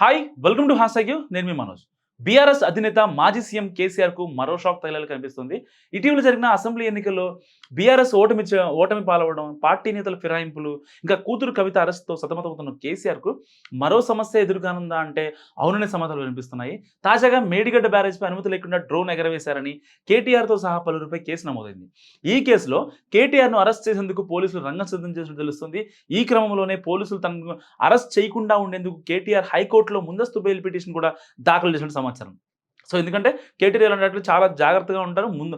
Hi welcome to hash hashtag నేను మీ Manoj. BRS అధినేత మాజీ సీఎం కేసీఆర్కు మరో షాక్ తగిలేలా కనిపిస్తుంది. ఇటీవల జరిగిన అసెంబ్లీ ఎన్నికల్లో బీఆర్ఎస్ ఓటమి ఓటమి పాల్వడం పార్టీ నేతల ఫిరాయింపులు ఇంకా కూతురు కవిత అరెస్ట్తో సతమతమవుతున్న కేసీఆర్కు మరో సమస్య ఎదురుగానుందా అంటే అవుననే సమాధానాలు వినిపిస్తున్నాయి. తాజాగా మేడిగడ్డ బ్యారేజ్పై అనుమతి లేకుండా డ్రోన్ ఎగరవేశారని కేటీఆర్తో సహా పలువురిపై కేసు నమోదైంది. ఈ కేసులో కేటీఆర్ను అరెస్ట్ చేసేందుకు పోలీసులు రంగం సిద్ధం చేసినట్టు తెలుస్తుంది. ఈ క్రమంలోనే పోలీసులు తనను అరెస్ట్ చేయకుండా ఉండేందుకు కేటీఆర్ హైకోర్టులో ముందస్తు బెయిల్ పిటిషన్ కూడా దాఖలు చేసినట్టు సమాచారం موترن సో ఎందుకంటే కేటీఆర్ అన్నట్లు చాలా జాగ్రత్తగా ఉంటారు. ముందు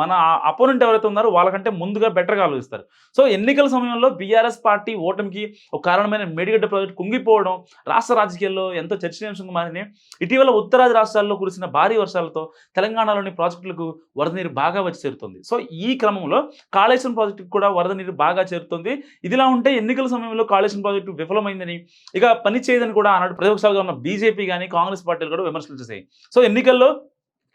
మన అపోనెంట్ ఎవరైతే ఉన్నారో వాళ్ళకంటే ముందుగా బెటర్గా ఆలోచిస్తారు. సో ఎన్నికల సమయంలో బీఆర్ఎస్ పార్టీ ఓటమికి ఒక కారణమైన మేడిగడ్డ ప్రాజెక్టు కుంగిపోవడం రాష్ట్ర రాజకీయాల్లో ఎంతో చర్చనీయాంశంగా మారింది ఇటీవల ఉత్తరాది రాష్ట్రాల్లో కురిసిన భారీ వర్షాలతో తెలంగాణలోని ప్రాజెక్టులకు వరద నీరు బాగా వచ్చి చేరుతుంది. సో ఈ క్రమంలో కాళేశ్వరం ప్రాజెక్టుకు కూడా వరద నీరు బాగా చేరుతుంది. ఇదిలా ఉంటే ఎన్నికల సమయంలో కాళేశ్వరం ప్రాజెక్టు విఫలమైందని ఇక పని చేయదని కూడా ఆనాడు ప్రతిపక్షాలుగా ఉన్న బీజేపీ కానీ కాంగ్రెస్ పార్టీలు కూడా విమర్శలు చేశాయి. సో ఎన్నికల్లో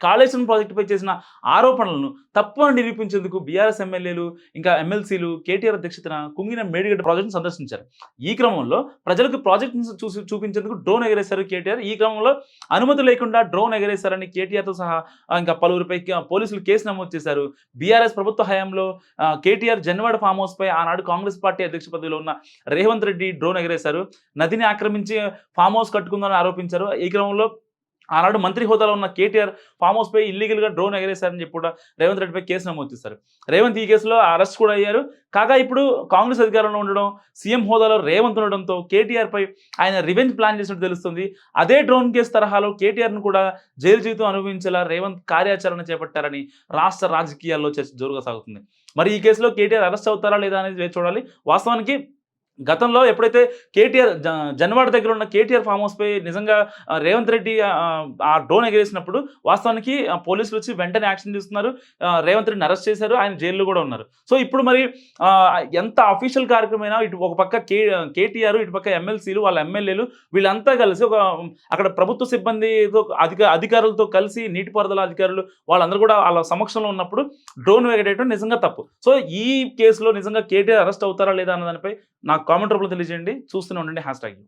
కాళేశ్వరం ప్రాజెక్టుపై చేసిన ఆరోపణలను తప్పు అని నిరూపించేందుకు బీఆర్ఎస్ ఎమ్మెల్యేలు ఇంకా ఎమ్మెల్సీలు కేటీఆర్ అధ్యక్షతన కుంగిన మేడిగడ్డ ప్రాజెక్టును సందర్శించారు. ఈ క్రమంలో ప్రజలకు ప్రాజెక్టును చూసి చూపించేందుకు డ్రోన్ ఎగరేశారు కేటీఆర్. ఈ క్రమంలో అనుమతి లేకుండా డ్రోన్ ఎగరేశారని కేటీఆర్తో సహా ఇంకా పలువురిపై పోలీసులు కేసు నమోదు చేశారు. బీఆర్ఎస్ ప్రభుత్వ హయాంలో కేటీఆర్ జన్వాడ ఫామ్ హౌస్ పై ఆనాడు కాంగ్రెస్ పార్టీ అధ్యక్ష పదవిలో ఉన్న రేవంత్ రెడ్డి డ్రోన్ ఎగరేశారు. నదిని ఆక్రమించి ఫామ్ హౌస్ కట్టుకుందని ఆరోపించారు. ఈ క్రమంలో ఆనాడు మంత్రి హోదాలో ఉన్న కేటీఆర్ ఫామ్ హౌస్ పై ఇల్లీగల్గా డ్రోన్ ఎగరేశారని చెప్పి కూడా రేవంత్ రెడ్డిపై కేసు నమోదు చేశారు. రేవంత్ ఈ కేసులో అరెస్ట్ కూడా అయ్యారు. కాగా ఇప్పుడు కాంగ్రెస్ అధికారంలో ఉండడం సీఎం హోదాలో రేవంత్ ఉండడంతో కేటీఆర్ పై ఆయన రివెంజ్ ప్లాన్ చేసినట్టు తెలుస్తుంది. అదే డ్రోన్ కేసు తరహాలో కేటీఆర్ను కూడా జైలు జీవితం అనుభవించేలా రేవంత్ కార్యాచరణ చేపట్టారని రాష్ట్ర రాజకీయాల్లో చర్చ జోరుగా సాగుతుంది. మరి ఈ కేసులో కేటీఆర్ అరెస్ట్ అవుతారా లేదా అనేది వేచి చూడాలి. వాస్తవానికి గతంలో ఎప్పుడైతే కేటీఆర్ జ- జన్వాడ దగ్గర ఉన్న కేటీఆర్ ఫామ్ హౌస్ పై నిజంగా రేవంత్ రెడ్డి ఆ, డ్రోన్ ఎగరేసినప్పుడు వాస్తవానికి పోలీసులు వచ్చి వెంటనే యాక్షన్ తీసుకున్నారు. రేవంత్ రెడ్డిని అరెస్ట్ చేశారు. ఆయన జైల్లో కూడా ఉన్నారు. సో ఇప్పుడు మరి ఎంత అఫీషియల్ కార్యక్రమమైనా ఇటు ఒక పక్క కే కేటీఆర్ ఇటు పక్క ఎమ్మెల్సీలు వాళ్ళ ఎమ్మెల్యేలు వీళ్ళంతా కలిసి ఒక అక్కడ ప్రభుత్వ సిబ్బందితో అధిక అధికారులతో కలిసి నీటిపారుదల అధికారులు వాళ్ళందరూ కూడా వాళ్ళ సమక్షంలో ఉన్నప్పుడు డ్రోన్ ఎగరేయడం నిజంగా తప్పు. సో ఈ కేసులో నిజంగా కేటీఆర్ అరెస్ట్ అవుతారా లేదా అన్న దానిపై నాకు కామెంట్ రూపంలో తెలియజేయండి. చూస్తూనే ఉండండి. Hash tag